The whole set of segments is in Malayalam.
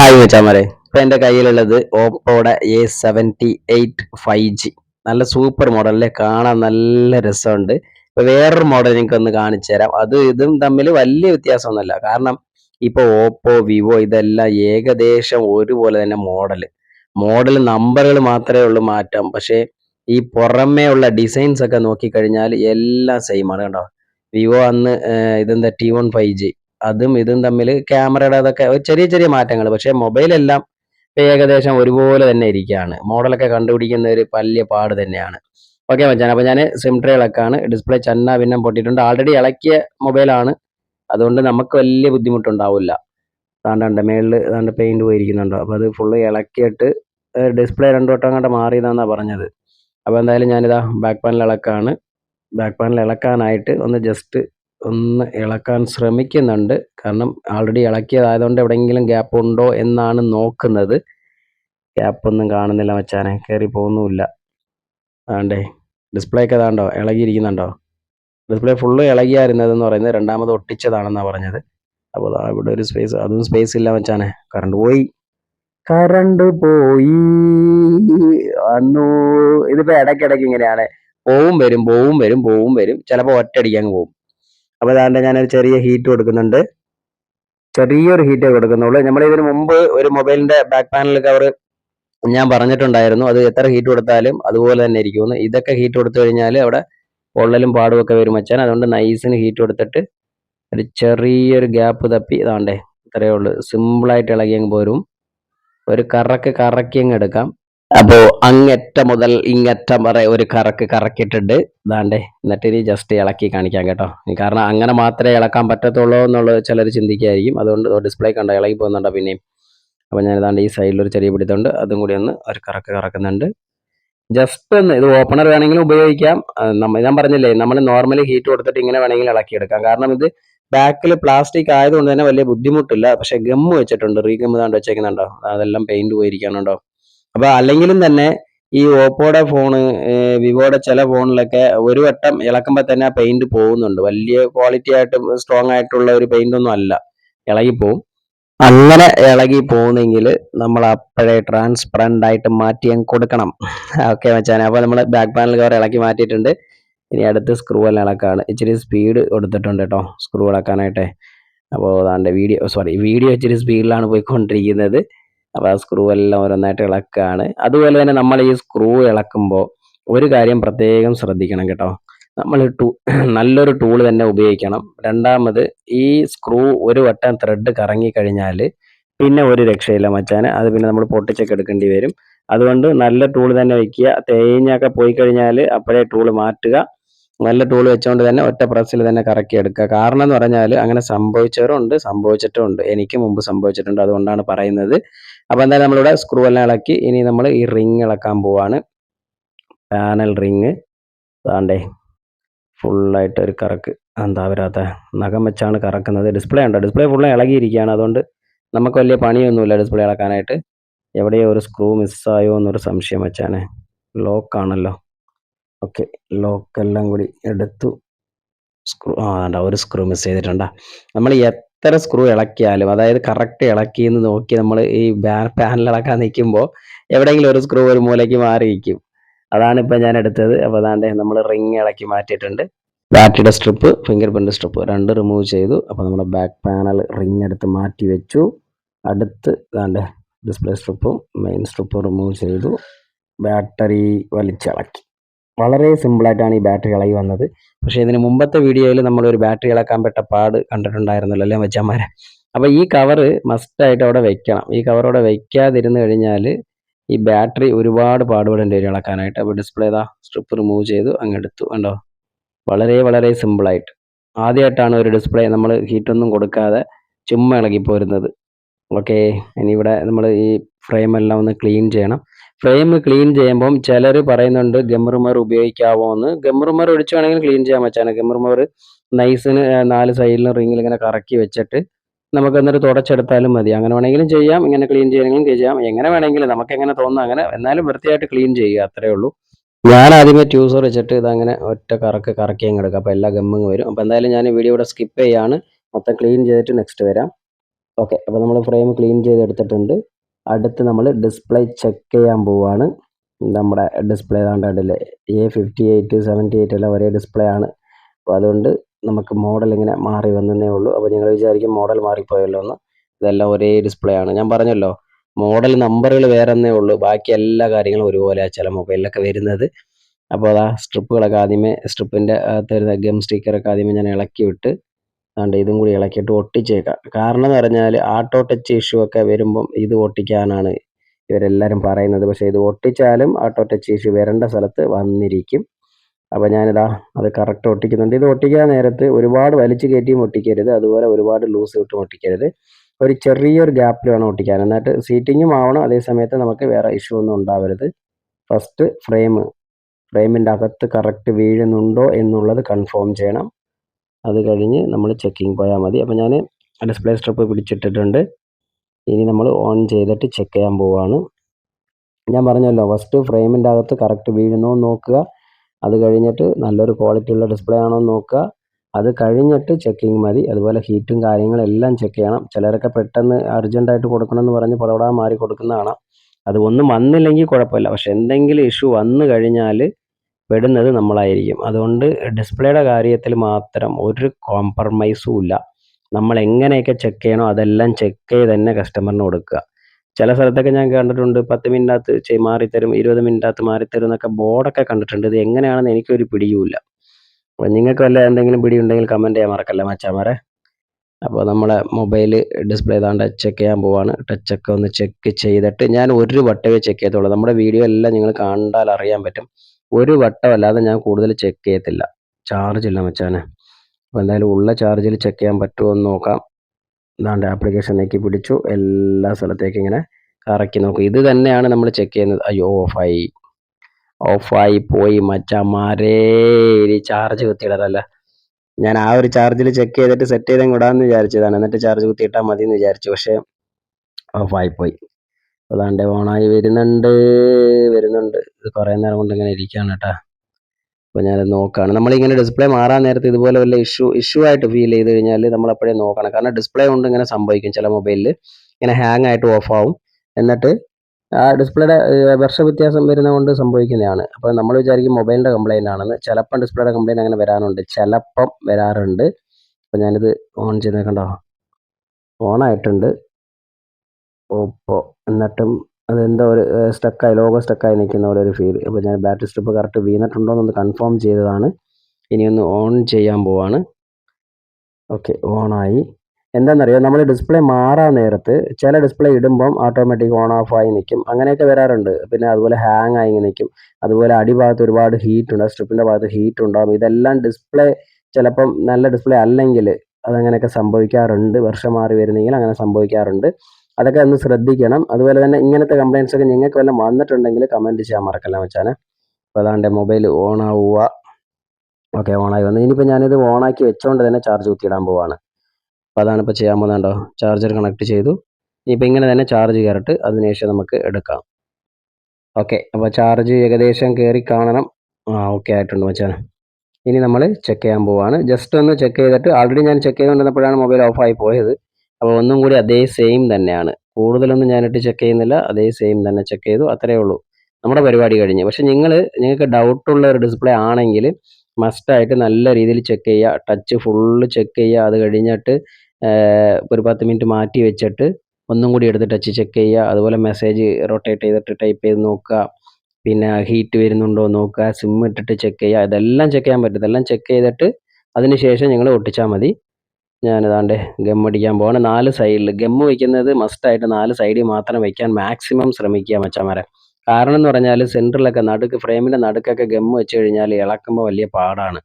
ഹായ് മച്ചാമാരെ. ഇപ്പൊ എന്റെ കയ്യിലുള്ളത് ഓപ്പോയുടെ A seventy eight five G നല്ല സൂപ്പർ മോഡലിലെ കാണാൻ നല്ല രസമുണ്ട്. ഇപ്പൊ വേറൊരു മോഡൽ നിങ്ങൾക്ക് ഒന്ന് കാണിച്ചു തരാം. അത് ഇതും തമ്മിൽ വലിയ വ്യത്യാസമൊന്നുമല്ല. കാരണം ഇപ്പൊ ഓപ്പോ വിവോ ഇതെല്ലാം ഏകദേശം ഒരുപോലെ തന്നെ മോഡൽ മോഡൽ നമ്പറുകൾ മാത്രമേ ഉള്ളൂ മാറ്റം. പക്ഷേ ഈ പുറമേ ഉള്ള ഡിസൈൻസ് ഒക്കെ നോക്കിക്കഴിഞ്ഞാൽ എല്ലാം സെയിം ആണ് കണ്ടോ? വിവോ അന്ന് ഇതെന്താ ടി വൺ ഫൈവ് ജി അതും ഇതും തമ്മിൽ ക്യാമറയുടെ അതൊക്കെ ചെറിയ ചെറിയ മാറ്റങ്ങൾ. പക്ഷേ മൊബൈലെല്ലാം ഏകദേശം ഒരുപോലെ തന്നെ ഇരിക്കുകയാണ്. മോഡലൊക്കെ കണ്ടുപിടിക്കുന്ന ഒരു വലിയ പാട് തന്നെയാണ്. ഓക്കെ മച്ചാൻ അപ്പോൾ ഞാൻ സിം ട്രേ ഇളക്കാണ്. ഡിസ്പ്ലേ ചന്ന പിന്നെ പൊട്ടിയിട്ടുണ്ട്. ആൾറെഡി ഇളക്കിയ മൊബൈലാണ് അതുകൊണ്ട് നമുക്ക് വലിയ ബുദ്ധിമുട്ടുണ്ടാവില്ല. താണ്ടണ്ട മേളിൽ താണ്ട് പെയിന്റ് പോയിരിക്കുന്നുണ്ടോ. അപ്പോൾ അത് ഫുള്ള് ഇളക്കിയിട്ട് ഡിസ്പ്ലേ രണ്ടു വട്ടം കണ്ട് മാറിയതാണെന്നാണ് പറഞ്ഞത്. അപ്പോൾ എന്തായാലും ഞാനിതാ ബാക്ക് പാനൽ ഇളക്കാണ്. ബാക്ക് പാനൽ ഇളക്കാനായിട്ട് ഒന്ന് ജസ്റ്റ് ഒന്ന് ഇളക്കാൻ ശ്രമിക്കുന്നുണ്ട്. കാരണം ആൾറെഡി ഇളക്കിയതായതുകൊണ്ട് എവിടെയെങ്കിലും ഗ്യാപ്പ് ഉണ്ടോ എന്നാണ് നോക്കുന്നത്. ഗ്യാപ്പൊന്നും കാണുന്നില്ല മച്ചാനെ. കയറി പോകുന്നുമില്ല. ആണ്ടേ. ഡിസ്പ്ലേ ഒക്കെ ഇതാണ്ടോ? ഇളകിയിരിക്കുന്നുണ്ടോ? ഡിസ്പ്ലേ ഫുള്ള് ഇളകിയായിരുന്നതെന്ന് പറയുന്നത്. രണ്ടാമത് ഒട്ടിച്ചതാണെന്നാണ് പറഞ്ഞത്. അപ്പോൾ ഇവിടെ ഒരു സ്പേസ് അതും സ്പേസ് ഇല്ല മച്ചാനെ. കറണ്ട് പോയി. കറണ്ട് പോയി. അന്നു. ഇതിപ്പോ ഇടയ്ക്കിടയ്ക്ക് ഇങ്ങനെയാണ്. പോവും വരും പോവും വരും പോവും വരും. ചിലപ്പോൾ ഒറ്റയടിക്ക് അങ്ങ് പോവും. അപ്പോൾ അതാണ്ട് ഞാനൊരു ചെറിയ ഹീറ്റ് കൊടുക്കുന്നുണ്ട്. ചെറിയൊരു ഹീറ്റേ കൊടുക്കുന്നുള്ളൂ. നമ്മൾ ഇതിന് മുമ്പ് ഒരു മൊബൈലിന്റെ ബാക്ക് പാനൽ കവർ ഞാൻ പറഞ്ഞിട്ടുണ്ടായിരുന്നു. അത് എത്ര ഹീറ്റ് കൊടുത്താലും അതുപോലെ തന്നെ ഇരിക്കുമെന്ന്. ഇതൊക്കെ ഹീറ്റ് കൊടുത്തു കഴിഞ്ഞാൽ അവിടെ പൊള്ളലും പാടുമൊക്കെ വരും വെച്ചാൽ അതുകൊണ്ട് നൈസിന് ഹീറ്റ് കൊടുത്തിട്ട് ഒരു ചെറിയൊരു ഗ്യാപ്പ് തപ്പി. ഇതാണ്ടേ ഇത്രയേ ഉള്ളൂ. സിമ്പിളായിട്ട് ഇളകി അങ്ങ് പോരും. ഒരു കറക്ക് കറക്കി അങ്ങ് എടുക്കാം. അപ്പോ അങ്ങറ്റം മുതൽ ഇങ്ങറ്റം വരെ ഒരു കറക്ക് കറക്കിയിട്ടുണ്ട്. ഇതാണ്ടേ എന്നിട്ട് ഇനി ജസ്റ്റ് ഇളക്കി കാണിക്കാം കേട്ടോ. കാരണം അങ്ങനെ മാത്രമേ ഇളക്കാൻ പറ്റത്തുള്ളൂ എന്നുള്ളത് ചിലർ ചിന്തിക്കായിരിക്കും. അതുകൊണ്ട് ഡിസ്പ്ലേ കണ്ടോ ഇളകി പോകുന്നുണ്ടോ പിന്നെയും. അപ്പോൾ ഞാൻ ഇതാണ്ട് ഈ സൈഡിൽ ഒരു ചെറിയ പിടിത്തുണ്ട് അതും കൂടി ഒന്ന് ഒരു കറക്ക് കറക്കുന്നുണ്ട്. ജസ്റ്റ് ഒന്ന് ഇത് ഓപ്പണർ വേണമെങ്കിലും ഉപയോഗിക്കാം. നമ്മൾ ഞാൻ പറഞ്ഞില്ലേ നമ്മൾ നോർമലി ഹീറ്റ് കൊടുത്തിട്ട് ഇങ്ങനെ വേണമെങ്കിൽ ഇളക്കിയെടുക്കാം. കാരണം ഇത് ബാക്കിൽ പ്ലാസ്റ്റിക് ആയതുകൊണ്ട് തന്നെ വലിയ ബുദ്ധിമുട്ടില്ല. പക്ഷെ ഗമ്മ് വെച്ചിട്ടുണ്ട്. റീ ഗമ്മ് താണ്ട് വെച്ചേക്കുന്നുണ്ടോ? അതെല്ലാം പെയിന്റ് പോയിരിക്കാനുണ്ടോ അപ്പൊ അല്ലെങ്കിലും തന്നെ ഈ ഓപ്പോയുടെ ഫോണ് വിവോയുടെ ചില ഫോണിലൊക്കെ ഒരു വട്ടം ഇളക്കുമ്പോൾ തന്നെ ആ പെയിന്റ് പോകുന്നുണ്ട്. വലിയ ക്വാളിറ്റി ആയിട്ട് സ്ട്രോങ് ആയിട്ടുള്ള ഒരു പെയിന്റ് ഒന്നും അല്ല. ഇളകി പോവും അങ്ങനെ ഇളകി പോകുന്നെങ്കിൽ നമ്മൾ അപ്പോഴേ ട്രാൻസ്പെറന്റ് ആയിട്ട് മാറ്റി അങ്ങ് കൊടുക്കണം. ഓക്കെ വെച്ചാൽ അപ്പോൾ നമ്മൾ ബാക്ക് പാനൽ കവർ ഇളക്കി മാറ്റിയിട്ടുണ്ട്. ഇനി അടുത്ത് സ്ക്രൂ എല്ലാം ഇളക്കാണ്. ഇച്ചിരി സ്പീഡ് കൊടുത്തിട്ടുണ്ട് കേട്ടോ സ്ക്രൂ ഇളക്കാനായിട്ടെ. അപ്പോൾ അതാണ്ട് വീഡിയോ സോറി വീഡിയോ ഇച്ചിരി സ്പീഡിലാണ് പോയിക്കൊണ്ടിരിക്കുന്നത്. അപ്പോൾ ആ സ്ക്രൂ എല്ലാം ഓരോന്നായിട്ട് ഇളക്കുകയാണ് അതുപോലെ തന്നെ നമ്മൾ ഈ സ്ക്രൂ ഇളക്കുമ്പോൾ ഒരു കാര്യം പ്രത്യേകം ശ്രദ്ധിക്കണം കേട്ടോ. നമ്മൾ ടൂ നല്ലൊരു ടൂൾ തന്നെ ഉപയോഗിക്കണം. രണ്ടാമത് ഈ സ്ക്രൂ ഒരു വട്ടം ത്രെഡ് കറങ്ങി കഴിഞ്ഞാൽ പിന്നെ ഒരു രക്ഷയില്ല മച്ചാന്. അത് പിന്നെ നമ്മൾ പൊട്ടിച്ചൊക്കെ എടുക്കേണ്ടി വരും. അതുകൊണ്ട് നല്ല ടൂൾ തന്നെ വയ്ക്കുക തേഞ്ഞൊക്കെ പോയി കഴിഞ്ഞാൽ അപ്പോഴേ ടൂൾ മാറ്റുക. നല്ല ടൂൾ വെച്ചുകൊണ്ട് തന്നെ ഒറ്റ പ്രസ്സിൽ തന്നെ കറക്കി എടുക്കുക. കാരണം എന്ന് പറഞ്ഞാൽ അങ്ങനെ സംഭവിച്ചവരുണ്ട് സംഭവിച്ചിട്ടുമുണ്ട്. എനിക്ക് മുമ്പ് സംഭവിച്ചിട്ടുണ്ട്. അതുകൊണ്ടാണ് പറയുന്നത്. അപ്പോൾ എന്തായാലും നമ്മളിവിടെ സ്ക്രൂ എല്ലാം ഇളക്കി. ഇനി നമ്മൾ ഈ റിങ് ഇളക്കാൻ പോവാണ്. പാനൽ റിങ് താണ്ടേ ഫുള്ളായിട്ട് ഒരു കറക്ക്. എന്താ വരാത്ത? നഖം വെച്ചാണ് കറക്കുന്നത്. ഡിസ്പ്ലേ ഉണ്ടോ? ഡിസ്പ്ലേ ഫുള്ള് ഇളകിയിരിക്കുകയാണ്. അതുകൊണ്ട് നമുക്ക് വലിയ പണിയൊന്നുമില്ല ഡിസ്പ്ലേ ഇളക്കാനായിട്ട്. എവിടെയോ ഒരു സ്ക്രൂ മിസ്സായോ എന്നൊരു സംശയം വെച്ചാണ്. ലോക്കാണല്ലോ ഓക്കെ ലോക്കെല്ലാം കൂടി എടുത്തു. സ്ക്രൂ ആ ഒരു സ്ക്രൂ മിസ് ചെയ്തിട്ടുണ്ടാ. നമ്മൾ എത്ര സ്ക്രൂ ഇളക്കിയാലും അതായത് കറക്റ്റ് ഇളക്കി എന്ന് നോക്കി നമ്മൾ ഈ പാനൽ ഇളക്കാൻ നിൽക്കുമ്പോൾ എവിടെയെങ്കിലും ഒരു സ്ക്രൂ ഒരു മൂലയ്ക്ക് മാറി നിൽക്കും അതാണ് ഇപ്പം ഞാൻ എടുത്തത്. അപ്പോൾ അതാണ്ട് നമ്മൾ റിങ് ഇളക്കി മാറ്റിയിട്ടുണ്ട്. ബാറ്ററിയുടെ സ്ട്രിപ്പ് ഫിംഗർ പ്രിന്റ് സ്ട്രിപ്പ് രണ്ട് റിമൂവ് ചെയ്തു. അപ്പോൾ നമ്മുടെ ബാക്ക് പാനൽ റിങ് എടുത്ത് മാറ്റി വെച്ചു. അടുത്ത് ഇതാണ്ട് ഡിസ്പ്ലേ സ്ട്രിപ്പും മെയിൻ സ്ട്രിപ്പും റിമൂവ് ചെയ്തു. ബാറ്ററി വലിച്ചിളക്കി. വളരെ സിമ്പിളായിട്ടാണ് ഈ ബാറ്ററി ഇളകി വന്നത്. പക്ഷേ ഇതിന് മുമ്പത്തെ വീഡിയോയിൽ നമ്മൾ ഒരു ബാറ്ററി ഇളക്കാൻ പെട്ട പാട് കണ്ടിട്ടുണ്ടായിരുന്നല്ലോ അല്ലേ മച്ചന്മാരെ അപ്പോൾ ഈ കവറ് മസ്റ്റായിട്ട് അവിടെ വെക്കണം. ഈ കവർ അവിടെ വെക്കാതിരുന്ന് കഴിഞ്ഞാൽ ഈ ബാറ്ററി ഒരുപാട് പാടുപെടേണ്ടി വരും ഇളക്കാനായിട്ട്. അപ്പോൾ ഡിസ്പ്ലേ ഇതാ സ്ട്രിപ്പ് റിമൂവ് ചെയ്തു അങ്ങ് എടുത്തു. കണ്ടോ? വളരെ വളരെ സിമ്പിളായിട്ട് ആദ്യമായിട്ടാണ് ഒരു ഡിസ്പ്ലേ നമ്മൾ ഹീറ്റൊന്നും കൊടുക്കാതെ ചുമ്മാ ഇളകി പോരുന്നത്. ഓക്കെ ഇനി ഇവിടെ നമ്മൾ ഈ ഫ്രെയിമെല്ലാം ഒന്ന് ക്ലീൻ ചെയ്യണം. ഫ്രെയിം ക്ലീൻ ചെയ്യുമ്പം ചിലർ പറയുന്നുണ്ട് ഗമറുമർ ഉപയോഗിക്കാവോ എന്ന് ഗമറുമർ വേണമെങ്കിൽ ക്ലീൻ ചെയ്യാൻ വെച്ചാണ്. ഗമറുമർ നൈസിന് നാല് സൈഡിലും റിങ്ങിൽ ഇങ്ങനെ കറക്കി വെച്ചിട്ട് നമുക്ക് എന്നിട്ട് തുടച്ചെടുത്താലും മതി. അങ്ങനെ വേണമെങ്കിലും ചെയ്യാം ഇങ്ങനെ ക്ലീൻ ചെയ്യണമെങ്കിലും ചെയ്യാം. എങ്ങനെ വേണമെങ്കിലും നമുക്ക് എങ്ങനെ തോന്നുന്നു അങ്ങനെ. എന്നാലും വൃത്തിയായിട്ട് ക്ലീൻ ചെയ്യുക അത്രേ ഉള്ളൂ. ഞാൻ ആദ്യമേ ട്യൂസർ വെച്ചിട്ട് ഇതങ്ങനെ ഒറ്റ കറക്ക് കറക്കി അങ്ങ് എടുക്കാം. അപ്പോൾ എല്ലാ ഗമ്മും വരും. അപ്പോൾ എന്തായാലും ഞാൻ വീഡിയോ ഇവിടെ സ്കിപ്പ് ചെയ്യാണ്. മൊത്തം ക്ലീൻ ചെയ്തിട്ട് നെക്സ്റ്റ് വരാം. ഓക്കെ. അപ്പോൾ നമ്മൾ ഫ്രെയിം ക്ലീൻ ചെയ്തെടുത്തിട്ടുണ്ട്. അടുത്ത് നമ്മൾ ഡിസ്പ്ലേ ചെക്ക് ചെയ്യാൻ പോവുകയാണ് നമ്മുടെ ഡിസ്പ്ലേ കണ്ടില്ലേ A fifty eight seventy eight എല്ലാം ഒരേ ഡിസ്പ്ലേ ആണ്. അപ്പോൾ അതുകൊണ്ട് നമുക്ക് മോഡൽ ഇങ്ങനെ മാറി വന്നതേ ഉള്ളൂ. അപ്പോൾ ഞങ്ങൾ വിചാരിക്കും മോഡൽ മാറിപ്പോയല്ലോ എന്ന്. ഇതെല്ലാം ഒരേ ഡിസ്പ്ലേ ആണ്. ഞാൻ പറഞ്ഞല്ലോ മോഡൽ നമ്പറുകൾ വേറെ എന്നേ ഉള്ളൂ. ബാക്കി എല്ലാ കാര്യങ്ങളും ഒരുപോലെ ചില മൊബൈലിലൊക്കെ വരുന്നത്. അപ്പോൾ അതാ സ്ട്രിപ്പുകളൊക്കെ ആദ്യമേ സ്ട്രിപ്പിന്റെ അകത്ത് വരുന്ന ഗം സ്റ്റിക്കറൊക്കെ ആദ്യമേ ഞാൻ ഇളക്കി വിട്ട് അതുകൊണ്ട് ഇതും കൂടി ഇളക്കിയിട്ട് ഒട്ടിച്ചേക്കാം. കാരണം എന്ന് പറഞ്ഞാൽ ആട്ടോ ടച്ച് ഇഷ്യൂ ഒക്കെ വരുമ്പം ഇത് ഒട്ടിക്കാനാണ് ഇവരെല്ലാവരും പറയുന്നത്. പക്ഷേ ഇത് ഒട്ടിച്ചാലും ആട്ടോ ടച്ച് ഇഷ്യൂ വരേണ്ട സ്ഥലത്ത് വന്നിരിക്കും. അപ്പോൾ ഞാനിതാ അത് കറക്റ്റ് ഒട്ടിക്കുന്നുണ്ട്. ഇത് ഒട്ടിക്കാൻ നേരത്ത് ഒരുപാട് വലിച്ചു കയറ്റിയും ഒട്ടിക്കരുത്. അതുപോലെ ഒരുപാട് ലൂസ് വിട്ടും ഒട്ടിക്കരുത്. ഒരു ചെറിയൊരു ഗ്യാപ്പിൽ വേണം ഒട്ടിക്കാൻ. എന്നിട്ട് സീറ്റിങ്ങും ആവണം. അതേ സമയത്ത് നമുക്ക് വേറെ ഇഷ്യൂ ഒന്നും ഉണ്ടാവരുത്. ഫസ്റ്റ് ഫ്രെയിം ഫ്രെയിമിന്റെ അകത്ത് കറക്റ്റ് വീഴുന്നുണ്ടോ എന്നുള്ളത് കൺഫേം ചെയ്യണം. അത് കഴിഞ്ഞ് നമ്മൾ ചെക്കിങ് പോയാൽ മതി. അപ്പോൾ ഞാൻ ഡിസ്പ്ലേ സ്ട്രിപ്പ് പിടിച്ചിട്ടിട്ടുണ്ട്. ഇനി നമ്മൾ ഓൺ ചെയ്തിട്ട് ചെക്ക് ചെയ്യാൻ പോവാണ്. ഞാൻ പറഞ്ഞല്ലോ ഫസ്റ്റ് ഫ്രെയിമിന്റെ അകത്ത് കറക്റ്റ് വീഴുന്നോ നോക്കുക. അത് കഴിഞ്ഞിട്ട് നല്ലൊരു ക്വാളിറ്റി ഉള്ള ഡിസ്പ്ലേ ആണോ നോക്കുക. അത് കഴിഞ്ഞിട്ട് ചെക്കിങ് മതി. അതുപോലെ ഹീറ്റും കാര്യങ്ങളും എല്ലാം ചെക്ക് ചെയ്യണം. ചിലരൊക്കെ പെട്ടെന്ന് അർജന്റായിട്ട് കൊടുക്കണമെന്ന് പറഞ്ഞ് പടപടാ മാറി കൊടുക്കുന്നതാണ്. അത് ഒന്നും വന്നില്ലെങ്കിൽ കുഴപ്പമില്ല. പക്ഷെ എന്തെങ്കിലും ഇഷ്യൂ വന്നു കഴിഞ്ഞാൽ പെടുന്നത് നമ്മളായിരിക്കും. അതുകൊണ്ട് ഡിസ്പ്ലേയുടെ കാര്യത്തിൽ മാത്രം ഒരു കോംപ്രമൈസും ഇല്ല. നമ്മൾ എങ്ങനെയൊക്കെ ചെക്ക് ചെയ്യണോ അതെല്ലാം ചെക്ക് ചെയ്ത് തന്നെ കസ്റ്റമറിന് കൊടുക്കുക. ചില സ്ഥലത്തൊക്കെ ഞാൻ കണ്ടിട്ടുണ്ട് പത്ത് മിനിറ്റിനകത്ത് മാറിത്തരും ഇരുപത് മിനിറ്റിനകത്ത് മാറിത്തരും എന്നൊക്കെ ബോർഡൊക്കെ കണ്ടിട്ടുണ്ട്. ഇത് എങ്ങനെയാണെന്ന് എനിക്കൊരു പിടിയുമില്ല. അപ്പോൾ നിങ്ങൾക്ക് വല്ല എന്തെങ്കിലും പിടി ഉണ്ടെങ്കിൽ കമന്റ് ചെയ്യാൻ മറക്കല്ല മച്ചാമാരെ? അപ്പോൾ നമ്മളെ മൊബൈൽ ഡിസ്പ്ലേ ഏതാണ്ട് ചെക്ക് ചെയ്യാൻ പോവാണ്. ടച്ചൊക്കെ ഒന്ന് ചെക്ക് ചെയ്തിട്ട് ഞാൻ ഒരു വട്ടമേ ചെക്ക് ചെയ്തോളൂ നമ്മുടെ വീഡിയോ എല്ലാം നിങ്ങൾ കണ്ടാൽ അറിയാൻ പറ്റും. ഒരു വട്ടം അല്ലാതെ ഞാൻ കൂടുതൽ ചെക്ക് ചെയ്യത്തില്ല. ചാർജ് ഇല്ല മച്ചാനെ. അപ്പോൾ എന്തായാലും ഉള്ള ചാർജിൽ ചെക്ക് ചെയ്യാൻ പറ്റുമോ എന്ന് നോക്കാം. ഇതാണ്ട് ആപ്ലിക്കേഷൻ നീക്കി പിടിച്ചു. എല്ലാ സ്ഥലത്തേക്കും ഇങ്ങനെ കറക്കി നോക്കും. ഇത് തന്നെയാണ് നമ്മൾ ചെക്ക് ചെയ്യുന്നത്. അയ്യോ ഓഫായി ഓഫായി പോയി മച്ചമാരേ. ചാർജ് കുത്തിയിടലല്ല ഞാൻ ആ ഒരു ചാർജിൽ ചെക്ക് ചെയ്തിട്ട് സെറ്റ് ചെയ്ത് വിടാമെന്ന് വിചാരിച്ചതാണ്. എന്നിട്ട് ചാർജ് കുത്തിയിട്ടാൽ മതി എന്ന് വിചാരിച്ചു. പക്ഷേ ഓഫായി പോയി. അതാണ്ട് ഓണായി വരുന്നുണ്ട് വരുന്നുണ്ട്. ഇത് കുറേ നേരം കൊണ്ട് ഇങ്ങനെ ഇരിക്കുകയാണ് കേട്ടോ അപ്പോൾ ഞാനത് നോക്കുകയാണ് നമ്മളിങ്ങനെ ഡിസ്പ്ലേ മാറാൻ നേരത്തെ ഇതുപോലെ വല്ല ഇഷ്യൂ ഇഷ്യൂ ആയിട്ട് ഫീൽ ചെയ്ത് കഴിഞ്ഞാൽ നമ്മൾ അപ്പോഴേ നോക്കണം. കാരണം ഡിസ്പ്ലേ കൊണ്ട് ഇങ്ങനെ സംഭവിക്കും. ചില മൊബൈലിൽ ഇങ്ങനെ ഹാങ് ആയിട്ട് ഓഫ് ആവും. എന്നിട്ട് ആ ഡിസ്പ്ലേയുടെ വർഷ വ്യത്യാസം വരുന്നത് കൊണ്ട് സംഭവിക്കുന്നതാണ്. അപ്പോൾ നമ്മൾ വിചാരിക്കും മൊബൈലിന്റെ കംപ്ലൈന്റ് ആണെന്ന്. ചിലപ്പം ഡിസ്പ്ലേയുടെ കംപ്ലൈന്റ് അങ്ങനെ വരാനുണ്ട് ചിലപ്പം വരാറുണ്ട്. അപ്പോൾ ഞാനിത് ഓൺ ചെയ്ത് കണ്ടോ ഓൺ ആയിട്ടുണ്ട് ഓപ്പോ എന്നിട്ടും അതെന്തോ ഒരു സ്റ്റക്കായി ലോഗോ സ്റ്റക്കായി നിൽക്കുന്ന പോലെ ഒരു ഫീൽ അപ്പോൾ ഞാൻ ബാറ്ററി സ്ട്രിപ്പ് കറക്റ്റ് വീണിട്ടുണ്ടോ എന്നൊന്ന് കൺഫേം ചെയ്തതാണ്. ഇനി ഒന്ന് ഓൺ ചെയ്യാൻ പോവാണ്. ഓക്കെ ഓണായി എന്താണെന്നറിയോ നമ്മൾ ഡിസ്പ്ലേ മാറാൻ നേരത്ത് ചില ഡിസ്പ്ലേ ഇടുമ്പം ഓട്ടോമാറ്റിക് ഓൺ ഓഫ് ആയി നിൽക്കും അങ്ങനെയൊക്കെ വരാറുണ്ട്. പിന്നെ അതുപോലെ ഹാങ് ആയി നിൽക്കും അതുപോലെ അടിഭാഗത്ത് ഒരുപാട് ഹീറ്റ് ഉണ്ടാകും സ്ട്രിപ്പിന്റെ ഭാഗത്ത് ഹീറ്റ് ഉണ്ടാകും ഇതെല്ലാം ഡിസ്പ്ലേ ചിലപ്പം നല്ല ഡിസ്പ്ലേ അല്ലെങ്കിൽ അതങ്ങനെയൊക്കെ സംഭവിക്കാറുണ്ട്. വർഷം മാറി വരുന്നെങ്കിൽ അങ്ങനെ സംഭവിക്കാറുണ്ട്. അതൊക്കെ ഒന്ന് ശ്രദ്ധിക്കണം. അതുപോലെ തന്നെ ഇങ്ങനത്തെ കംപ്ലയിൻസ് ഒക്കെ നിങ്ങൾക്ക് വല്ലതും വന്നിട്ടുണ്ടെങ്കിൽ കമന്റ് ചെയ്യാൻ മറക്കല്ല വെച്ചാൽ അപ്പോൾ അതാണ്ട് മൊബൈൽ ഓൺ ആവുക. ഓക്കെ ഓണായി വന്നു. ഇനിയിപ്പോൾ ഞാനിത് ഓണാക്കി വെച്ചുകൊണ്ട് തന്നെ ചാർജ് കുത്തിയിടാൻ പോവാണ്. അപ്പോൾ അതാണ് ഇപ്പോൾ ചെയ്യാൻ പോകുന്നുണ്ടോ ചാർജർ കണക്ട് ചെയ്തു. ഇനിയിപ്പോൾ ഇങ്ങനെ തന്നെ ചാർജ് കയറിട്ട് അതിനുശേഷം നമുക്ക് എടുക്കാം. ഓക്കെ അപ്പോൾ ചാർജ് ഏകദേശം കയറി കാണണം. ആ ഓക്കെ ആയിട്ടുണ്ട് മച്ചാൻ ഇനി നമ്മൾ ചെക്ക് ചെയ്യാൻ പോവാണ്. ജസ്റ്റ് ഒന്ന് ചെക്ക് ചെയ്തിട്ട് ആൾറെഡി ഞാൻ ചെക്ക് ചെയ്തുകൊണ്ടിരുന്നപ്പോഴാണ് മൊബൈൽ ഓഫായി പോയത്. അപ്പോൾ ഒന്നും കൂടി അതേ സെയിം തന്നെയാണ്. കൂടുതലൊന്നും ഞാനിട്ട് ചെക്ക് ചെയ്യുന്നില്ല. അതേ സെയിം തന്നെ ചെക്ക് ചെയ്തു. അത്രയേ ഉള്ളൂ. നമ്മുടെ പരിപാടി കഴിഞ്ഞ്. പക്ഷെ നിങ്ങൾ നിങ്ങൾക്ക് ഡൗട്ടുള്ള ഒരു ഡിസ്പ്ലേ ആണെങ്കിൽ മസ്റ്റായിട്ട് നല്ല രീതിയിൽ ചെക്ക് ചെയ്യുക. ടച്ച് ഫുള്ള് ചെക്ക് ചെയ്യുക. അത് കഴിഞ്ഞിട്ട് ഒരു പത്ത് മിനിറ്റ് മാറ്റി വെച്ചിട്ട് ഒന്നും കൂടി എടുത്ത് ടച്ച് ചെക്ക് ചെയ്യുക. അതുപോലെ മെസ്സേജ് റൊട്ടേറ്റ് ചെയ്തിട്ട് ടൈപ്പ് ചെയ്ത് നോക്കുക. പിന്നെ ഹീറ്റ് വരുന്നുണ്ടോ നോക്കുക. സിം ഇട്ടിട്ട് ചെക്ക് ചെയ്യുക. ഇതെല്ലാം ചെക്ക് ചെയ്യാൻ പറ്റും ഇതെല്ലാം ചെക്ക് ചെയ്തിട്ട് അതിന് ശേഷം നിങ്ങൾ ഒട്ടിച്ചാൽ മതി. ഞാനിതാണ്ട് ഗം അടിക്കാൻ പോവാണ്. നാല് സൈഡിൽ ഗമ്മ് വയ്ക്കുന്നത് മസ്റ്റായിട്ട് നാല് സൈഡിൽ മാത്രം വയ്ക്കാൻ മാക്സിമം ശ്രമിക്കുക മച്ചന്മാരെ കാരണം എന്ന് പറഞ്ഞാൽ സെന്ററിലൊക്കെ നടുക്ക് ഫ്രെയിമിന്റെ നടുക്കൊക്കെ ഗം വെച്ച് കഴിഞ്ഞാൽ ഇളക്കുമ്പോൾ വലിയ പാടാണ്.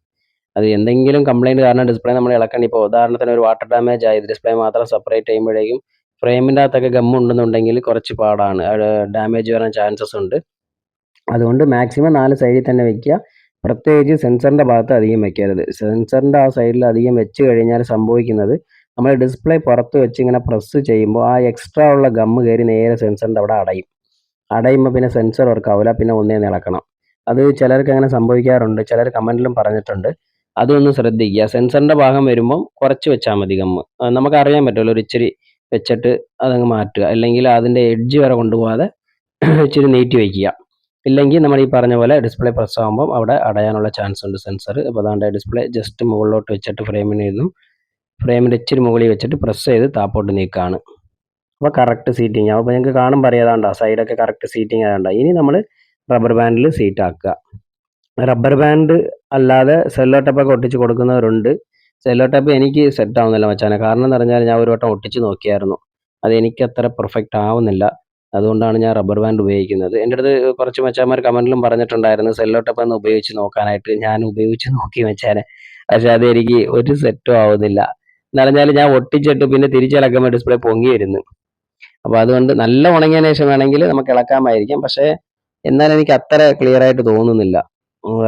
അത് എന്തെങ്കിലും കംപ്ലൈന്റ് കാരണം ഡിസ്പ്ലേ നമ്മൾ ഇളക്കണം ഇപ്പോൾ ഉദാഹരണത്തിന് ഒരു വാട്ടർ ഡാമേജ് ആയി ഡിസ്പ്ലേ മാത്രം സെപ്പറേറ്റ് ചെയ്യുമ്പോഴേക്കും ഫ്രെയിമിന്റെ അകത്തൊക്കെ ഗം ഉണ്ടെന്നുണ്ടെങ്കിൽ കുറച്ച് പാടാണ്. ഡാമേജ് വരാൻ ചാൻസസ് ഉണ്ട്. അതുകൊണ്ട് മാക്സിമം നാല് സൈഡിൽ തന്നെ വയ്ക്കുക. പ്രത്യേകിച്ച് സെൻസറിന്റെ ഭാഗത്ത് അധികം വെക്കരുത്. സെൻസറിന്റെ ആ സൈഡിൽ അധികം വെച്ച് കഴിഞ്ഞാൽ സംഭവിക്കുന്നത് നമ്മൾ ഡിസ്പ്ലേ പുറത്ത് വെച്ച് ഇങ്ങനെ പ്രസ് ചെയ്യുമ്പോൾ ആ എക്സ്ട്രാ ഉള്ള ഗമ്മ് കയറി നേരെ സെൻസറിന്റെ അവിടെ അടയും. അടയുമ്പോൾ പിന്നെ സെൻസർ വർക്ക് ആവില്ല പിന്നെ ഒന്നേ നിളക്കണം. അത് ചിലർക്ക് അങ്ങനെ സംഭവിക്കാറുണ്ട്. ചിലർ കമന്റിലും പറഞ്ഞിട്ടുണ്ട്. അതൊന്ന് ശ്രദ്ധിക്കുക. സെൻസറിന്റെ ഭാഗം വരുമ്പം കുറച്ച് വെച്ചാൽ മതി ഗമ്മ് നമുക്ക് അറിയാൻ പറ്റുമല്ലോ ഒരു ഇച്ചിരി വെച്ചിട്ട് അതങ്ങ് മാറ്റുക. അല്ലെങ്കിൽ അതിന്റെ എഡ്ജ് വരെ കൊണ്ടുപോകാതെ ഇച്ചിരി നീട്ടി വയ്ക്കുക ഇല്ലെങ്കിൽ നമ്മൾ ഈ പറഞ്ഞ പോലെ ഡിസ്പ്ലേ പ്രസ് ആകുമ്പോൾ അവിടെ അടയാനുള്ള ചാൻസ് ഉണ്ട് സെൻസർ അപ്പോൾ അതാണ്ട് ഡിസ്പ്ലേ ജസ്റ്റ് മുകളിലോട്ട് വെച്ചിട്ട് ഫ്രെയിമിന് നിന്നും ഫ്രെയിമിന്റെ ഇച്ചിരി മുകളിൽ വെച്ചിട്ട് പ്രസ് ചെയ്ത് താപ്പോട്ട് നീക്കുകയാണ് അപ്പോൾ കറക്റ്റ് സീറ്റിംഗ് അപ്പോൾ ഞങ്ങൾക്ക് കാണുമ്പോൾ അറിയാതാണ്ടോ സൈഡൊക്കെ കറക്റ്റ് സീറ്റിംഗ് ആയതുണ്ടോ ഇനി നമ്മൾ റബ്ബർ ബാൻഡിൽ സീറ്റ് ആക്കുക. റബ്ബർ ബാൻഡ് അല്ലാതെ സെല്ലോ ടപ്പൊക്കെ ഒട്ടിച്ച് കൊടുക്കുന്നവരുണ്ട്. സെല്ലോ ടപ്പ് എനിക്ക് സെറ്റ് ആവുന്നില്ല മച്ചാനെ. കാരണം എന്ന് പറഞ്ഞാൽ ഞാൻ ഒരു വട്ടം ഒട്ടിച്ച് നോക്കിയായിരുന്നു. അത് എനിക്ക് പെർഫെക്റ്റ് ആവുന്നില്ല. അതുകൊണ്ടാണ് ഞാൻ റബ്ബർ ബാൻഡ് ഉപയോഗിക്കുന്നത്. എന്റെ അടുത്ത് കുറച്ച് മച്ചാന്മാർ കമന്റിലും പറഞ്ഞിട്ടുണ്ടായിരുന്നു സെല്ലോ ടപ്പ് ഒന്ന് ഉപയോഗിച്ച് നോക്കാനായിട്ട് ഞാൻ ഉപയോഗിച്ച് നോക്കി വെച്ചാൽ പക്ഷെ അത് എനിക്ക് ഒരു സെറ്റും ആവുന്നില്ല. എന്ന് പറഞ്ഞാൽ ഞാൻ ഒട്ടിച്ചിട്ട് പിന്നെ തിരിച്ചിളക്കുമ്പോൾ ഡിസ്പ്ലേ പൊങ്ങി വരുന്നു. അപ്പോൾ അതുകൊണ്ട് നല്ല ഉണങ്ങിയ ശേഷം വേണമെങ്കിൽ നമുക്ക് ഇളക്കാമായിരിക്കും. പക്ഷേ എന്നാൽ എനിക്ക് അത്ര ക്ലിയർ ആയിട്ട് തോന്നുന്നില്ല.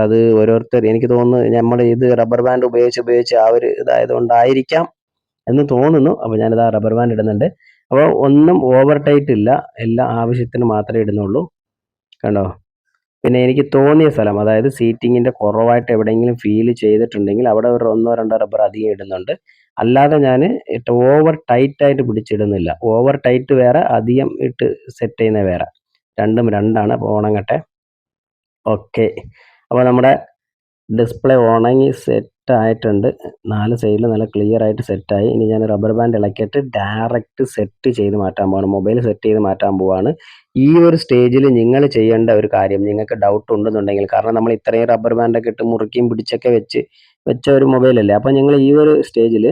അത് ഓരോരുത്തർ എനിക്ക് തോന്നുന്നു നമ്മൾ ഇത് റബ്ബർ ബാൻഡ് ഉപയോഗിച്ച് ഉപയോഗിച്ച് ആ ഒരു ഇതായത് കൊണ്ടായിരിക്കാം എന്ന് തോന്നുന്നു. അപ്പോൾ ഞാനിത് ആ റബ്ബർ ബാൻഡ് ഇടുന്നുണ്ട്. അപ്പോൾ ഒന്നും ഓവർ ടൈറ്റ് ഇല്ല. എല്ലാം ആവശ്യത്തിന് മാത്രമേ ഇടുന്നുള്ളൂ. കണ്ടോ? പിന്നെ എനിക്ക് തോന്നിയ സ്ഥലം അതായത് സീറ്റിങ്ങിന്റെ കുറവായിട്ട് എവിടെയെങ്കിലും ഫീൽ ചെയ്തിട്ടുണ്ടെങ്കിൽ അവിടെ ഒരു ഒന്നോ രണ്ടോ റബ്ബർ അധികം ഇടുന്നുണ്ട്. അല്ലാതെ ഞാൻ ഇട്ട് ഓവർ ടൈറ്റായിട്ട് പിടിച്ചിടുന്നില്ല. ഓവർ ടൈറ്റ് വേറെ അധികം ഇട്ട് സെറ്റ് ചെയ്യുന്ന വേറെ. രണ്ടും രണ്ടാണ് അപ്പോൾ ഉണങ്ങട്ടെ. ഓക്കെ അപ്പോൾ നമ്മുടെ ഡിസ്പ്ലേ ഉണങ്ങി സെറ്റ് ആയിട്ടുണ്ട് നാല് സൈഡിൽ നല്ല ക്ലിയർ ആയിട്ട് സെറ്റായി. ഇനി ഞാൻ റബ്ബർ ബാൻഡ് ഇളക്കിയിട്ട് ഡയറക്റ്റ് സെറ്റ് ചെയ്ത് മാറ്റാൻ പോവാണ്. മൊബൈൽ സെറ്റ് ചെയ്ത് മാറ്റാൻ പോവാണ്. ഈ ഒരു സ്റ്റേജിൽ നിങ്ങൾ ചെയ്യേണ്ട ഒരു കാര്യം നിങ്ങൾക്ക് ഡൗട്ട് ഉണ്ടെന്നുണ്ടെങ്കിൽ കാരണം നമ്മൾ ഇത്രയും റബ്ബർ ബാൻഡൊക്കെ ഇട്ട് മുറുക്കിയും പിടിച്ചൊക്കെ വെച്ച് വെച്ച ഒരു മൊബൈലല്ലേ അപ്പം നിങ്ങൾ ഈ ഒരു സ്റ്റേജിൽ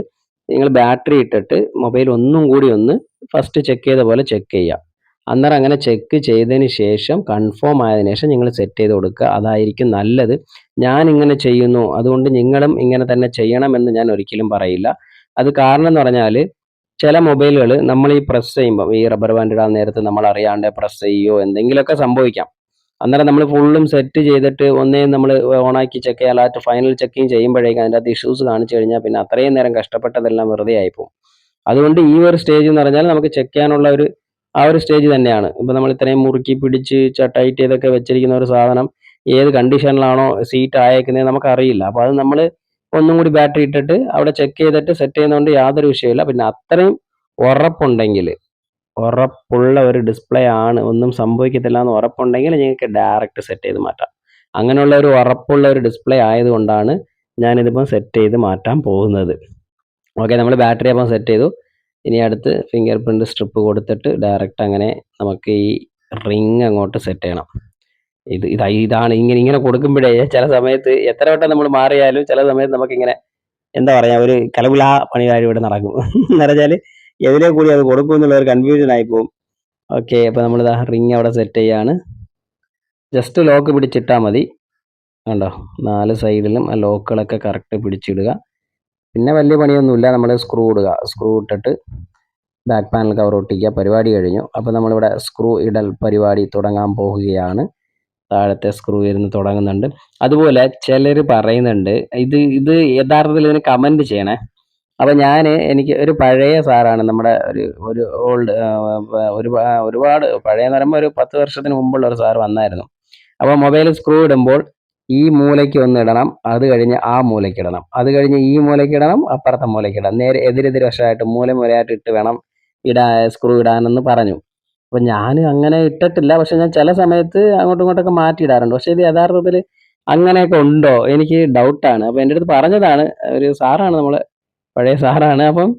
നിങ്ങൾ ബാറ്ററി ഇട്ടിട്ട് മൊബൈൽ ഒന്നും കൂടി ഒന്ന് ഫസ്റ്റ് ചെക്ക് ചെയ്ത പോലെ ചെക്ക് ചെയ്യുക അന്നേരം അങ്ങനെ ചെക്ക് ചെയ്തതിന് ശേഷം കൺഫേം ആയതിനു ശേഷം നിങ്ങൾ സെറ്റ് ചെയ്ത് കൊടുക്കുക. അതായിരിക്കും നല്ലത്. ഞാൻ ഇങ്ങനെ ചെയ്യുന്നു. അതുകൊണ്ട് നിങ്ങളും ഇങ്ങനെ തന്നെ ചെയ്യണമെന്ന് ഞാൻ ഒരിക്കലും പറയില്ല. അത് കാരണം എന്ന് പറഞ്ഞാൽ ചില മൊബൈലുകൾ നമ്മൾ ഈ പ്രസ് ചെയ്യുമ്പോൾ ഈ റബ്ബർ ബാൻഡ് ഇടാൻ നേരത്ത് നമ്മൾ അറിയാണ്ട് പ്രസ് ചെയ്യുമോ എന്തെങ്കിലുമൊക്കെ സംഭവിക്കാം. അന്നേരം നമ്മൾ ഫുള്ളും സെറ്റ് ചെയ്തിട്ട് ഒന്നേ നമ്മൾ ഓണാക്കി ചെക്ക് ചെയ്യാൻ അല്ലാത്ത ഫൈനൽ ചെക്കിങ് ചെയ്യുമ്പോഴേക്കും അതിന്റെ അകത്ത് ഇഷ്യൂസ് കാണിച്ചു കഴിഞ്ഞാൽ പിന്നെ അത്രയും നേരം കഷ്ടപ്പെട്ടതെല്ലാം വെറുതെ ആയിപ്പോവും. അതുകൊണ്ട് ഈ ഒരു സ്റ്റേജ് എന്ന് പറഞ്ഞാൽ നമുക്ക് ചെക്ക് ചെയ്യാനുള്ള ഒരു ആ ഒരു സ്റ്റേജ് തന്നെയാണ്. ഇപ്പം നമ്മൾ ഇത്രയും മുറുക്കി പിടിച്ച് ടൈറ്റ് ചെയ്തൊക്കെ വെച്ചിരിക്കുന്ന ഒരു സാധനം ഏത് കണ്ടീഷനിലാണോ സീറ്റ് ആയേക്കുന്നത് നമുക്കറിയില്ല. അപ്പോൾ അത് നമ്മൾ ഒന്നും കൂടി ബാറ്ററി ഇട്ടിട്ട് അവിടെ ചെക്ക് ചെയ്തിട്ട് സെറ്റ് ചെയ്യുന്നതുകൊണ്ട് യാതൊരു വിഷയമില്ല പിന്നെ അത്രയും ഉറപ്പുണ്ടെങ്കിൽ ഉറപ്പുള്ള ഒരു ഡിസ്പ്ലേ ആണ് ഒന്നും സംഭവിക്കത്തില്ല എന്ന് ഉറപ്പുണ്ടെങ്കിൽ നിങ്ങൾക്ക് ഡയറക്റ്റ് സെറ്റ് ചെയ്ത് മാറ്റാം. അങ്ങനെയുള്ള ഒരു ഉറപ്പുള്ള ഒരു ഡിസ്പ്ലേ ആയതുകൊണ്ടാണ് ഞാനിതിപ്പം സെറ്റ് ചെയ്ത് മാറ്റാൻ പോകുന്നത്. ഓക്കെ നമ്മൾ ബാറ്ററി അപ്പം സെറ്റ് ചെയ്തു. ഇനി അടുത്ത് ഫിംഗർ പ്രിന്റ് സ്ട്രിപ്പ് കൊടുത്തിട്ട് ഡയറക്റ്റ് അങ്ങനെ നമുക്ക് ഈ റിങ് അങ്ങോട്ട് സെറ്റ് ചെയ്യണം. ഇത് ഇത് ഇതാണ് ഇങ്ങനെ ഇങ്ങനെ കൊടുക്കുമ്പോഴേ ചില സമയത്ത് എത്ര വട്ടം നമ്മൾ മാറിയാലും ചില സമയത്ത് നമുക്കിങ്ങനെ എന്താ പറയുക ഒരു കലകുലാ പണികാര്യം ഇവിടെ നടക്കും. എന്ന് പറഞ്ഞാൽ എതിരെ കൂടി അത് കൊടുക്കും എന്നുള്ള ഒരു കൺഫ്യൂഷൻ ആയിപ്പോവും ഓക്കെ അപ്പോൾ നമ്മൾ ഇതാ റിങ് അവിടെ സെറ്റ് ചെയ്യാണ്. ജസ്റ്റ് ലോക്ക് പിടിച്ചിട്ടാൽ മതി. കണ്ടോ? നാല് സൈഡിലും ആ ലോക്കുകളൊക്കെ കറക്റ്റ് പിടിച്ചിടുക. പിന്നെ വലിയ പണിയൊന്നുമില്ല. നമ്മൾ സ്ക്രൂ ഇടുക. സ്ക്രൂ ഇട്ടിട്ട് ബാക്ക് പാനൽ കവർ ഒട്ടിക്കുക. പരിപാടി കഴിഞ്ഞു. അപ്പോൾ നമ്മളിവിടെ സ്ക്രൂ ഇടൽ പരിപാടി തുടങ്ങാൻ പോവുകയാണ്. താഴത്തെ സ്ക്രൂ ഇരുന്ന് തുടങ്ങുന്നുണ്ട്. അതുപോലെ ചിലർ പറയുന്നുണ്ട് ഇത് ഇത് യഥാർത്ഥത്തിൽ ഇതിന് കമന്റ് ചെയ്യണേ. അപ്പോൾ ഞാൻ എനിക്ക് ഒരു പഴയ സാറാണ് നമ്മുടെ ഒരു ഒരു ഓൾഡ് ഒരു ഒരുപാട് പഴയ പറയുമ്പോൾ ഒരു പത്ത് വർഷത്തിന് മുമ്പുള്ള ഒരു സാർ വന്നായിരുന്നു. അപ്പോൾ മൊബൈൽ സ്ക്രൂ ഇടുമ്പോൾ ഈ മൂലയ്ക്ക് ഒന്ന് ഇടണം അത് കഴിഞ്ഞ് ആ മൂലയ്ക്ക് ഇടണം. അത് കഴിഞ്ഞ് ഈ മൂലയ്ക്ക് ഇടണം അപ്പുറത്തെ മൂലയ്ക്ക് ഇടണം. നേരെ എതിരെതിരെ വശമായിട്ട് മൂല മൂലയായിട്ട് ഇട്ട് വേണം ഇടാ സ്ക്രൂ ഇടാനെന്ന് പറഞ്ഞു. അപ്പം ഞാൻ അങ്ങനെ ഇട്ടിട്ടില്ല. പക്ഷെ ഞാൻ ചില സമയത്ത് അങ്ങോട്ടും ഇങ്ങോട്ടൊക്കെ മാറ്റി ഇടാറുണ്ട്. പക്ഷേ ഇത് യഥാർത്ഥത്തിൽ അങ്ങനെയൊക്കെ ഉണ്ടോ? എനിക്ക് ഡൗട്ടാണ് അപ്പോൾ എന്റെ അടുത്ത് പറഞ്ഞതാണ്. ഒരു സാറാണ് നമ്മൾ പഴയ സാറാണ്. അപ്പം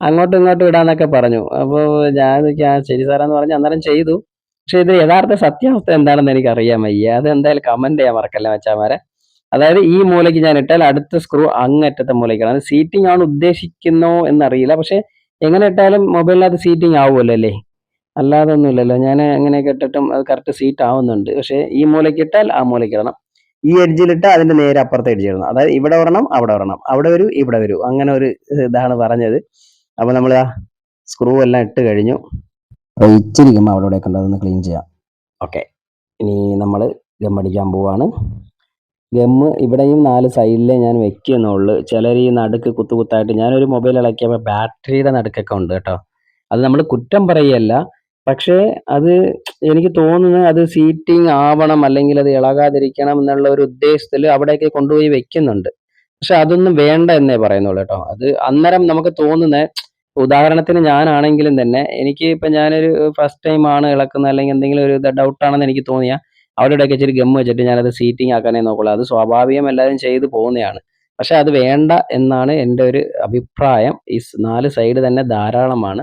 അങ്ങോട്ടും ഇങ്ങോട്ടും ഇടാന്നൊക്കെ പറഞ്ഞു. അപ്പോൾ ഞാൻ ആ ശരി സാറാന്ന് പറഞ്ഞ് അന്നേരം ചെയ്തു. പക്ഷെ ഇത് യഥാർത്ഥ സത്യാവസ്ഥ എന്താണെന്ന് എനിക്ക് അറിയാൻ വയ്യ. അത് എന്തായാലും കമന്റ് ചെയ്യാൻ മറക്കല്ല മച്ചാമാരെ? അതായത് ഈ മൂലയ്ക്ക് ഞാൻ ഇട്ടാൽ അടുത്ത സ്ക്രൂ അങ്ങറ്റത്തെ മൂലയ്ക്കാണ്. അത് സീറ്റിംഗ് ആണ് ഉദ്ദേശിക്കുന്നോ എന്നറിയില്ല. പക്ഷെ എങ്ങനെ ഇട്ടാലും മൊബൈലിനകത്ത് സീറ്റിംഗ് ആവുമല്ലോ അല്ലേ? അല്ലാതെ ഒന്നുമില്ലല്ലോ. ഞാൻ അങ്ങനെയൊക്കെ ഇട്ടിട്ടും അത് കറക്റ്റ് സീറ്റ് ആവുന്നുണ്ട്. പക്ഷേ ഈ മൂലയ്ക്ക് ഇട്ടാൽ ആ മൂലയ്ക്ക് ഇടണം. ഈ എഡ്ജിലിട്ട് അതിന്റെ നേരെ അപ്പുറത്തെ എഡ്ജ് ഇടണം. അതായത് ഇവിടെ വരണം അവിടെ വരണം. അവിടെ വരൂ ഇവിടെ വരൂ. അങ്ങനെ ഒരു ഇതാണ് പറഞ്ഞത്. അപ്പോൾ നമ്മൾ ആ സ്ക്രൂ എല്ലാം ഇട്ട് കഴിഞ്ഞു. ഇച്ചിരി ഗം അവിടെ ഇവിടെ കണ്ടോ ക്ലീൻ ചെയ്യാം. ഓക്കെ ഇനി നമ്മൾ ഗം അടിക്കാൻ പോവാണ്. ഗമ്മ് ഇവിടെയും നാല് സൈഡിലെ ഞാൻ വെക്കുന്നുള്ളൂ. ചിലർ ഈ നടുക്ക് കുത്തു കുത്തായിട്ട് ഞാനൊരു മൊബൈൽ ഇളക്കിയപ്പോൾ ബാറ്ററിയുടെ നടുക്കൊക്കെ ഉണ്ട് കേട്ടോ. അത് നമ്മൾ കുറ്റം പറയല്ല. പക്ഷേ അത് എനിക്ക് തോന്നുന്നത് അത് സീറ്റിംഗ് ആവണം അല്ലെങ്കിൽ അത് ഇളകാതിരിക്കണം എന്നുള്ള ഒരു ഉദ്ദേശത്തിൽ അവിടെയൊക്കെ കൊണ്ടുപോയി വെക്കുന്നുണ്ട്. പക്ഷെ അതൊന്നും വേണ്ട എന്നേ പറയുന്നുള്ളൂ കേട്ടോ. അത് അന്നേരം നമുക്ക് തോന്നുന്നത് ഉദാഹരണത്തിന് ഞാനാണെങ്കിലും തന്നെ എനിക്ക് ഇപ്പം ഞാനൊരു ഫസ്റ്റ് ടൈം ആണ് ഇളക്കുന്നത് അല്ലെങ്കിൽ എന്തെങ്കിലും ഒരു ഡൗട്ട് ആണെന്ന് എനിക്ക് തോന്നിയാൽ അവിടെ ഇടയ്ക്ക് ഇച്ചിരി ഗം വെച്ചിട്ട് ഞാനത് സീറ്റിംഗ് ആക്കാനേ നോക്കുള്ളൂ. അത് സ്വാഭാവികം എല്ലാവരും ചെയ്ത് പോകുന്നതാണ്. പക്ഷെ അത് വേണ്ട എന്നാണ് എന്റെ ഒരു അഭിപ്രായം. ഈ നാല് സൈഡ് തന്നെ ധാരാളമാണ്.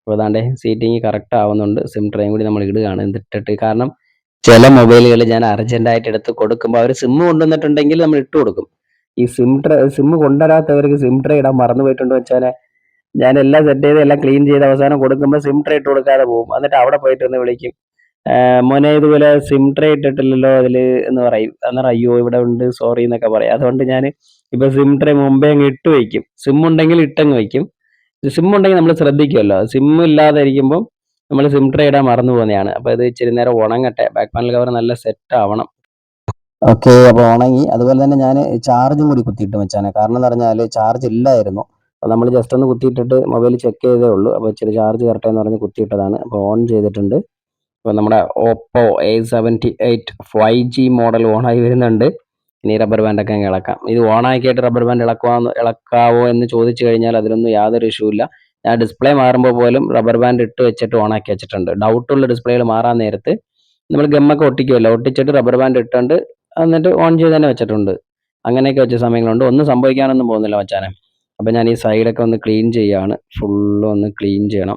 അപ്പോൾ അതാണ്ട് സീറ്റിംഗ് കറക്റ്റ് ആവുന്നുണ്ട്. സിം ട്രേയും കൂടി നമ്മൾ ഇടുകയാണ്. എന്നിട്ടിട്ട് കാരണം ചില മൊബൈലുകൾ ഞാൻ അർജന്റായിട്ട് എടുത്ത് കൊടുക്കുമ്പോൾ അവർ സിം കൊണ്ടുവന്നിട്ടുണ്ടെങ്കിൽ നമ്മൾ ഇട്ട് കൊടുക്കും. ഈ സിം ട്രേ സിം കൊണ്ടുവരാത്തവർക്ക് സിം ട്രേ ഇടാൻ മറന്നു പോയിട്ടുണ്ടോ വെച്ചാൽ ഞാൻ എല്ലാം സെറ്റ് ചെയ്ത് എല്ലാം ക്ലീൻ ചെയ്ത് അവസാനം കൊടുക്കുമ്പോൾ സിം ട്രേ ഇട്ട് കൊടുക്കാതെ പോകും. എന്നിട്ട് അവിടെ പോയിട്ട് ഒന്ന് വിളിക്കും. "ആഹ് മോനെ ഇതുപോലെ സിം ട്രേ ഇട്ടിട്ടില്ലല്ലോ അതിൽ എന്ന് പറയും. അന്നേരം അയ്യോ ഇവിടെ ഉണ്ട് സോറി എന്നൊക്കെ പറയും. അതുകൊണ്ട് ഞാൻ ഇപ്പൊ സിം ട്രേ മുമ്പേ അങ്ങ് ഇട്ട് വയ്ക്കും സിം ഉണ്ടെങ്കിൽ ഇട്ടങ്ങ് വയ്ക്കും സിം ഉണ്ടെങ്കിൽ നമ്മൾ ശ്രദ്ധിക്കുമല്ലോ സിം ഇല്ലാതെ ഇരിക്കുമ്പോൾ നമ്മൾ സിം ട്രേ ഇടാൻ മറന്നു പോകുന്നതാണ്. അപ്പോൾ ഇത് ഇച്ചിരി നേരം ഉണങ്ങട്ടെ. ബാക്ക് പാനൽ കവർ നല്ല സെറ്റ് ആവണം. ഓക്കെ അപ്പോൾ ഉണങ്ങി. അതുപോലെ തന്നെ ഞാൻ ചാർജും കൂടി കുത്തിയിട്ട് വെച്ചാണ്. കാരണം എന്ന് പറഞ്ഞാൽ ചാർജ് ഇല്ലായിരുന്നു. അപ്പോൾ നമ്മൾ ജസ്റ്റ് ഒന്ന് കുത്തിയിട്ടിട്ട് മൊബൈൽ ചെക്ക് ചെയ്തേ ഉള്ളൂ. അപ്പോൾ ഇച്ചിരി ചാർജ് കറക്റ്റ് എന്ന് പറഞ്ഞ് കുത്തിയിട്ടതാണ്. അപ്പോൾ ഓൺ ചെയ്തിട്ടുണ്ട്. അപ്പോൾ നമ്മുടെ Oppo A seventy eight five G model ഓണായി വരുന്നുണ്ട്. ഇനി റബ്ബർ ബാൻഡൊക്കെ അങ്ങ് ഇളക്കാം. ഇത് ഓണാക്കിയിട്ട് റബ്ബർ ബാൻഡ് ഇളക്കുവാന്ന് ഇളക്കാവോ എന്ന് ചോദിച്ചു കഴിഞ്ഞാൽ അതിലൊന്നും യാതൊരു ഇഷ്യൂ ഇല്ല. ഞാൻ ഡിസ്പ്ലേ മാറുമ്പോൾ പോലും റബ്ബർ ബാൻഡ് ഇട്ട് വെച്ചിട്ട് ഓണാക്കി വെച്ചിട്ടുണ്ട്. ഡൗട്ടുള്ള ഡിസ്പ്ലേകൾ മാറാൻ നേരത്ത് നമ്മൾ ഗമ്മൊക്കെ ഒട്ടിക്കുമല്ലോ ഒട്ടിച്ചിട്ട് റബ്ബർ ബാൻഡ് ഇട്ടുണ്ട് എന്നിട്ട് ഓൺ ചെയ്ത് തന്നെ വെച്ചിട്ടുണ്ട്. അങ്ങനെയൊക്കെ വെച്ച സമയങ്ങളുണ്ട്. ഒന്നും സംഭവിക്കാനൊന്നും പോകുന്നില്ല മച്ചാനെ. അപ്പോൾ ഞാൻ ഈ സൈഡൊക്കെ ഒന്ന് ക്ലീൻ ചെയ്യുകയാണ് ഫുള്ള് ഒന്ന് ക്ലീൻ ചെയ്യണം.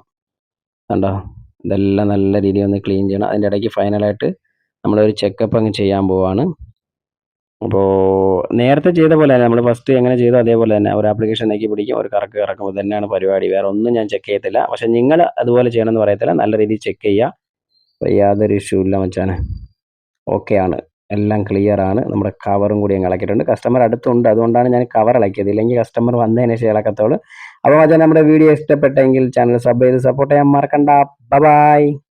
കണ്ടോ? ഇതെല്ലാം നല്ല രീതിയിൽ ഒന്ന് ക്ലീൻ ചെയ്യണം. അതിന്റെ ഇടയ്ക്ക് ഫൈനലായിട്ട് നമ്മളൊരു ചെക്കപ്പ് അങ്ങ് ചെയ്യാൻ പോവാണ്. അപ്പോൾ നേരത്തെ ചെയ്ത പോലെ തന്നെ നമ്മൾ ഫസ്റ്റ് എങ്ങനെ ചെയ്തോ അതേപോലെ തന്നെ ഒരു ആപ്ലിക്കേഷൻ നെക്കി പിടിക്കും ഒരു കറക്ക് കറക്കും ഇത് തന്നെയാണ് പരിപാടി. വേറെ ഒന്നും ഞാൻ ചെക്ക് ചെയ്യത്തില്ല. പക്ഷെ നിങ്ങൾ അതുപോലെ ചെയ്യണമെന്ന് പറയത്തില്ല. നല്ല രീതിയിൽ ചെക്ക് ചെയ്യുക. യാതൊരു ഇഷ്യൂ ഇല്ല മച്ചാനെ. ഓക്കെ ആണ്. എല്ലാം ക്ലിയർ ആണ്. നമ്മുടെ കവറും കൂടി അങ്ങ് ഇളക്കിയിട്ടുണ്ട്. കസ്റ്റമർ അടുത്തുണ്ട്. അതുകൊണ്ടാണ് ഞാൻ കവർ ഇളക്കിയത്. ഇല്ലെങ്കിൽ കസ്റ്റമർ വന്നതിന് ശേഷം ഇളക്കത്തുള്ളൂ. അപ്പോൾ മച്ചാൻ നമ്മുടെ വീഡിയോ ഇഷ്ടപ്പെട്ടെങ്കിൽ ചാനൽ സബ് ചെയ്ത് സപ്പോർട്ട് ചെയ്യാൻ മറക്കണ്ട. ബൈ